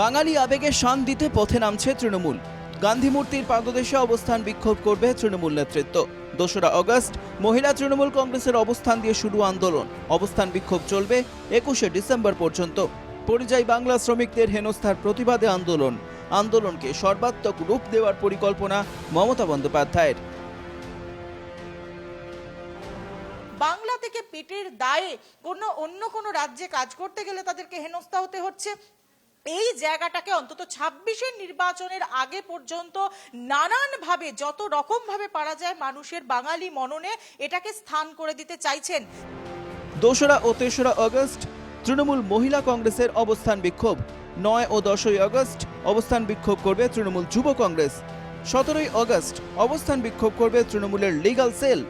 বাঙালি আবেগে শান দিতে পথে নামছে তৃণমূল। গান্ধী মূর্তির পাদদেশে অবস্থান বিক্ষোভ করবে তৃণমূল নেতৃত্ব। দোসরা অগস্ট, মহিলা তৃণমূল কংগ্রেসের অবস্থান দিয়ে শুরু আন্দোলন। অবস্থান বিক্ষোভ চলবে একুশে ডিসেম্বর পর্যন্ত। পরিযায়ী বাংলা শ্রমিকদের হেনস্থার প্রতিবাদে আন্দোলন। আন্দোলনকে সর্বাত্মক রূপ দেওয়ার পরিকল্পনা মমতা বন্দ্যোপাধ্যায়ের। বাংলা থেকে পেটের দায়ে কোনো অন্য কোনো রাজ্যে কাজ করতে গেলে তাদেরকে হেনস্থা হতে হচ্ছে। এই জায়গাটাকে অন্তত ছাব্বিশের নির্বাচনের আগে পর্যন্ত নানানভাবে, যত রকম ভাবে পারা যায় মানুষের বাঙালি মননে এটাকে স্থান করে দিতে চাইছেন। দোসরা ও তেসরা অগস্ট তৃণমূল মহিলা কংগ্রেসের অবস্থান বিক্ষোভ। নয় ও দশই আগস্ট অবস্থান বিক্ষোভ করবে তৃণমূল যুব কংগ্রেস। সতেরোই আগস্ট অবস্থান বিক্ষোভ করবে তৃণমূলের লিগাল সেল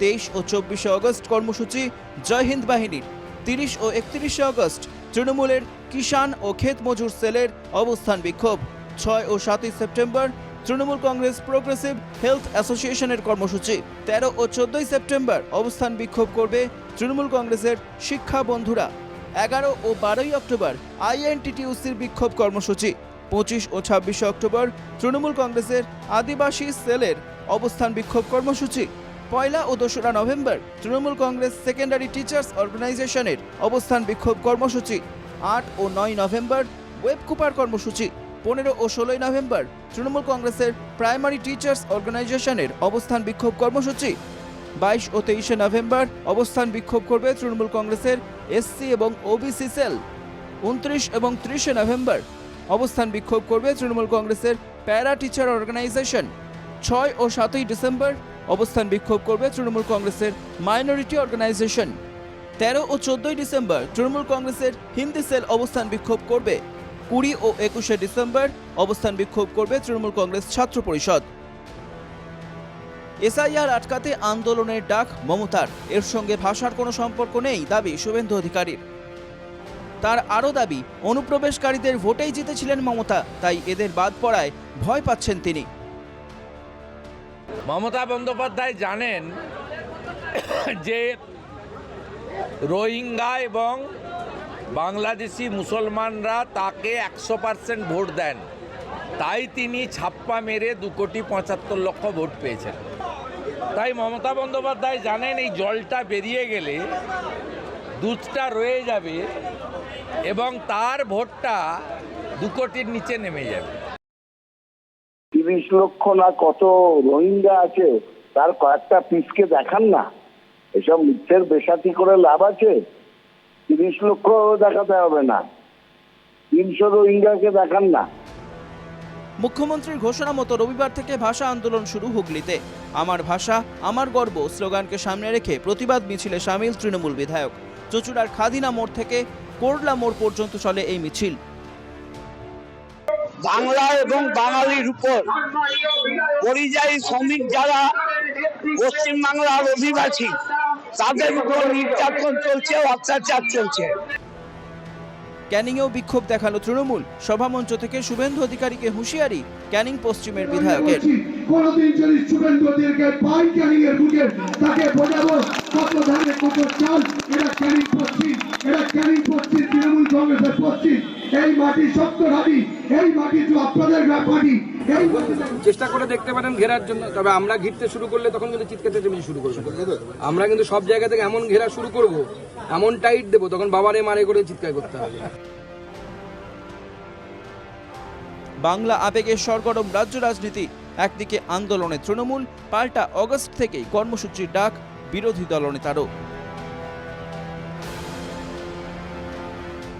তেইশ ও চব্বিশে আগস্ট কর্মসূচি জয় হিন্দ বাহিনীর। তিরিশ ও একত্রিশে আগস্ট তৃণমূলের কিষাণ ও ক্ষেত মজুর সেলের অবস্থান বিক্ষোভ। ছয় ও সাতই September Trinamool Congress progressive health অ্যাসোসিয়েশনের কর্মসূচি। তেরো ও চোদ্দই সেপ্টেম্বর অবস্থান বিক্ষোভ করবে তৃণমূল কংগ্রেসের শিক্ষা বন্ধুরা। এগারো ও বারোই অক্টোবর আইএনটিটিউসির বিক্ষোভ কর্মসূচি। পঁচিশ ও ছাব্বিশে অক্টোবর তৃণমূল কংগ্রেসের আদিবাসী সেলের অবস্থান বিক্ষোভ কর্মসূচি। পয়লা ও দোসরা November Trinamool Congress secondary teachers অর্গানাইজেশনের অবস্থান বিক্ষোভ কর্মসূচি। আট ও নয় নভেম্বর ওয়েব কুপার কর্মসূচি। পনেরো ও ষোলোই নভেম্বর তৃণমূল কংগ্রেসের প্রাইমারি টিচার্স অর্গানাইজেশনের অবস্থান বিক্ষোভ কর্মসূচি। বাইশ ও তেইশে নভেম্বর অবস্থান বিক্ষোভ করবে তৃণমূল কংগ্রেসের এসসি এবং ওবিসি সেল উনত্রিশ এবং ত্রিশে নভেম্বর অবস্থান বিক্ষোভ করবে তৃণমূল কংগ্রেসের প্যারা টিচার অর্গানাইজেশন ছয় ও সাতই ডিসেম্বর অবস্থান বিক্ষোভ করবে তৃণমূল কংগ্রেসের মাইনরিটি অর্গানাইজেশন তেরো ও চোদ্দই ডিসেম্বর তৃণমূল কংগ্রেসের হিন্দি সেল অবস্থান বিক্ষোভ করবে। কুড়ি ও একুশে ডিসেম্বর অবস্থান বিক্ষোভ করবে তৃণমূল কংগ্রেস ছাত্র পরিষদ। এসআইআর আটকাতে আন্দোলনের ডাক মমতার। এর সঙ্গে ভাষার কোনো সম্পর্ক নেই দাবি শুভেন্দু অধিকারীর। তার আরও দাবি, অনুপ্রবেশকারীদের ভোটেই জিতেছিলেন মমতা, তাই এদের বাদ পড়ায় ভয় পাচ্ছেন তিনি। মমতা বন্দ্যোপাধ্যায় জানেন যে রোহিঙ্গা এবং বাংলাদেশি মুসলমানরা তাকে একশো পার্সেন্ট ভোট দেন। তাই তিনি ছাপ্পা মেরে দু কোটি পঁচাত্তর লক্ষ ভোট পেয়েছেন। তাই মমতা বন্দ্যোপাধ্যায় জানেন এই জলটা বেরিয়ে গেলে দুধটা রয়ে যাবে এবং তার ভোটটা দু কোটির নিচে নেমে যাবে। তিরিশ লক্ষ না কত রোহিঙ্গা আছে, তার কয়েকটা পিসকে দেখান না। এসব মিথ্যের বেসাতি করে লাভ আছে? তিরিশ লক্ষ দেখাতে হবে না। তিনশো রোহিঙ্গাকে দেখান না। মুখ্যমন্ত্রীর ঘোষণা মতো রবিবার থেকে ভাষা আন্দোলন শুরু হুগলিতে। আমার ভাষা, আমার গর্ব স্লোগানকে সামনে রেখে প্রতিবাদ মিছিলে সামিল তৃণমূল বিধায়ক। চচুড়ার খাদিনা মোড় থেকে কোরলা মোড় পর্যন্ত চলে এই মিছিল। বাংলা এবং বাঙালির উপর পরিযায়ী শ্রমিক যারা পশ্চিম বাংলার অধিবাসী তাদের উপর নির্যাতন চলছে অত্যাচার চলছে। ক্যানিংয়েও বিক্ষোভ দেখাল তৃণমূল। সভামঞ্চ থেকে শুভেন্দু অধিকারীকে হুঁশিয়ারি ক্যানিং পশ্চিমের বিধায়কের। কোনদিন যদি শুভেন্দু অধিকারীকে পাই ক্যানিং এর বুকে তাকে বোঝাবো কত ধানে কত চাল এরা ক্যানিং পশ্চিম এরা ক্যানিং পশ্চিম তৃণমূল কংগ্রেসের পশ্চিম। এই মাটি সত্য হাবি এই মাটি তো আপনাদের মাটি এই চেষ্টা করে দেখতে পারেন ঘেরার জন্য তবে আমরা ঘিরতে শুরু করলে তখন কিন্তু চিৎকার চেঁচামেচি শুরু করব। আমরা কিন্তু সব জায়গা থেকে এমন ঘেরা শুরু করব এমন টাইট দেবো তখন বাবারে মারে করে চিৎকার করতে হবে। বাংলা আবেগের সরগরম রাজ্য রাজনীতি একদিকে আন্দোলনে তৃণমূল পাল্টা অগস্ট থেকেই কর্মসূচির ডাক বিরোধী দলনেতারও